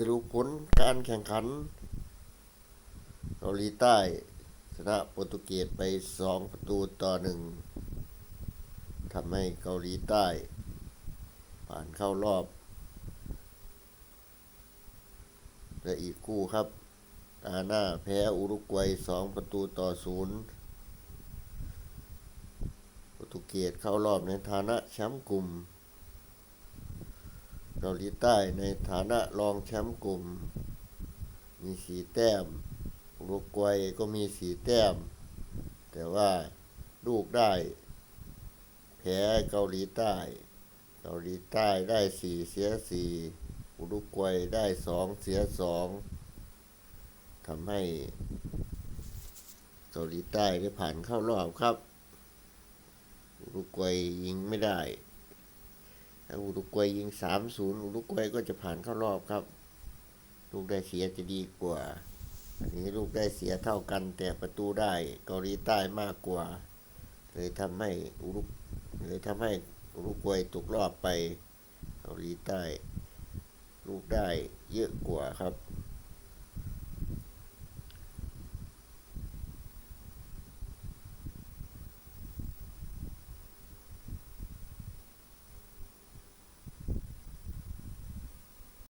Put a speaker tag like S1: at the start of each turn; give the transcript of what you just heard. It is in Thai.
S1: สรุปผลการแข่งขัน เกาหลีใต้ชนะโปรตุเกสไปสองประตูต่อหนึ่งทำให้เกาหลีใต้ ผ่านเข้ารอบและอีกคู่ครับ อาหน้าแพ้อุรุกวัยสองประตูต่อศูนย์โปรตุเกสเข้ารอบในฐานะแชมป์กลุ่ม เกาหลีใต้ในฐานะรองแชมป์กลุ่ม มีสีแต้มอุรุกวัยก็มีสีแต้ม แต่ว่าลูกได้ แพ้เกาหลีใต้ เกาหลีใต้ได้สี่เสียสี่อุรุกวัยได้สองเสียสองทำให้เกาหลีใต้ได้ผ่านเข้ารอบครับอุรุกวัยยิงไม่ได้ อุรุกวัยยิงสามศูนย์อุรุกวัยก็จะผ่านเข้ารอบครับ ลูกได้เสียจะดีกว่า อันนี้ลูกได้เสียเท่ากัน แต่ประตูได้เกาหลีใต้มากกว่า เลยทำให้อุรุกเลยทำให้อุรุกวัยตกรอบไปเกาหลีใต้ ลูกได้เยอะกว่าครับ